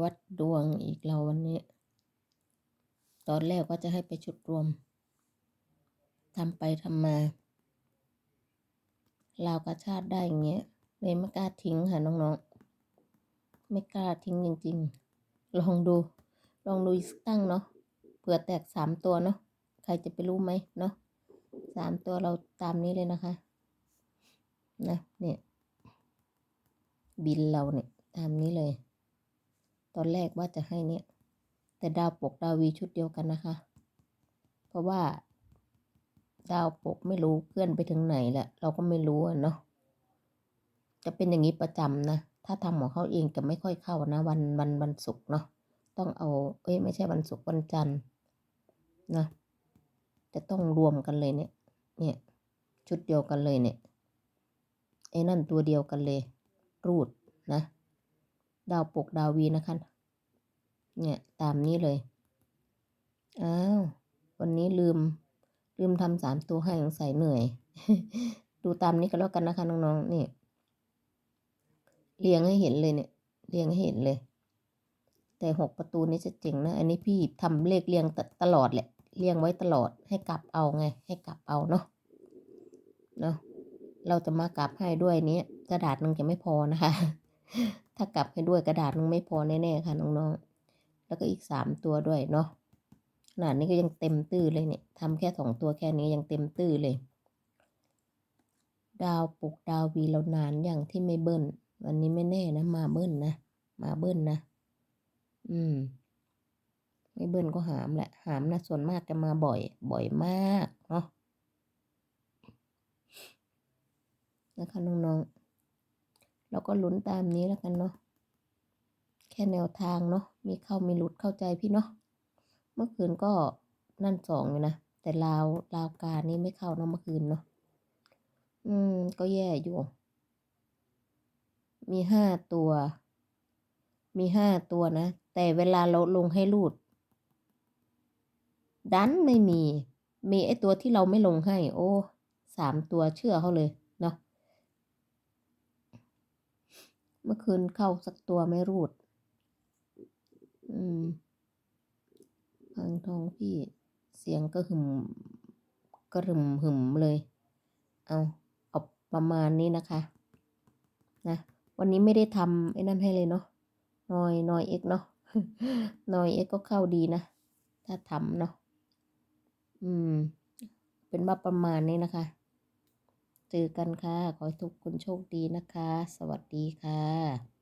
วัดดวงอีกเราวันนี้ ตอนแรกว่าจะให้ไปชุดรวมทำไปทำมาลาวกระชาติได้อย่างเงี้ยเลยไม่กล้าทิ้งค่ะน้องๆ ไม่กล้าทิ้งจริงๆ ลองดู ลองดูอีกตั้งเนาะเผื่อแตกสามตัวเนาะใครจะไปรู้ไหมเนาะสามตัวเราตามนี้เลยนะคะนะเนี่ยบินเราเนี่ยตามนี้เลย ตอนแรกว่าจะให้เนี่ย แต่ดาวปกดาววีชุดเดียวกันนะคะ เพราะว่า ดาวปกไม่รู้เพื่อนไปถึงไหนแหละเราก็ไม่รู้เนาะจะเป็นอย่างนี้ประจำนะ ถ้าทำของเขาเองจะไม่ค่อยเข้านะ วันวันวันศุกร์เนาะต้องเอา เอ้ยไม่ใช่วันศุกร์วันจันทร์นะจะต้องรวมกันเลยเนี่ย เนี่ย ชุดเดียวกันเลยเนี่ยไอ้นั่นตัวเดียวกันเลย รูดนะ ดาวปกดาววีนะคะ เนี่ยตามนี้เลย อ้าว วันนี้ลืม ลืมทำสามตัวให้ยังใส่เหนื่อย ดูตามนี้ก็แล้วกันนะคะน้องๆนี่ เรียงให้เห็นเลยเนี่ย เรียงให้เห็นเลย แต่หกประตูนี้จะเจ๋งนะ อันนี้พี่ทำเลขเรียงตลอดแหละ เรียงไว้ตลอด ให้กลับเอาไง ให้กลับเอาเนาะ เนาะเราจะมากลับให้ด้วยนี้กระดาษนึงจะไม่พอนะคะ ถ้ากลับให้ด้วยกระดาษนึงไม่พอแน่ๆค่ะน้องๆ แล้วก็อีกสามตัวด้วยเนาะขนาดนี้ก็ยังเต็มตื้อเลยเนี่ยทำแค่สองตัวแค่นี้ยังเต็มตื้อเลย ดาวปลุกดาววีเรานานอย่างที่ไม่เบิ้ลวันนี้ไม่แน่นะ มาเบิ้ลนะ มาเบิ้ลนะ อืม ไม่เบิ้ลก็หามแหละ หามนะส่วนมากจะมาบ่อย บ่อยมากเนาะนะคะน้องๆ เราก็ลุ้นตามนี้แล้วกันเนาะแค่แนวทางเนาะมีเข้ามีหลุดเข้าใจพี่เนาะเมื่อคืนก็นั่นสองอยู่นะแต่ลาวลาวกานี่ไม่เข้าเนาะเมื่อคืนเนาะอืม ก็แย่อยู่ มีห้าตัว มีห้าตัวนะ แต่เวลาเราลงให้รูด ดันไม่มี มีไอตัวที่เราไม่ลงให้ โอ้สามตัวเชื่อเขาเลยเนาะ เมื่อคืนเข้าสักตัวไม่รูด อืมพังทองพี่เสียงก็หึมกระหึมหึมเลย เอาเอาประมาณนี้นะคะ นะ วันนี้ไม่ได้ทำไอ้นั่นให้เลยเนาะนอยนอยเอ็กเนาะนอยเอ็กก็เข้าดีนะ ถ้าทำเนาะ อืม เป็นว่าประมาณนี้นะคะ เจอกันค่ะ ขอให้ทุกคนโชคดีนะคะ สวัสดีค่ะ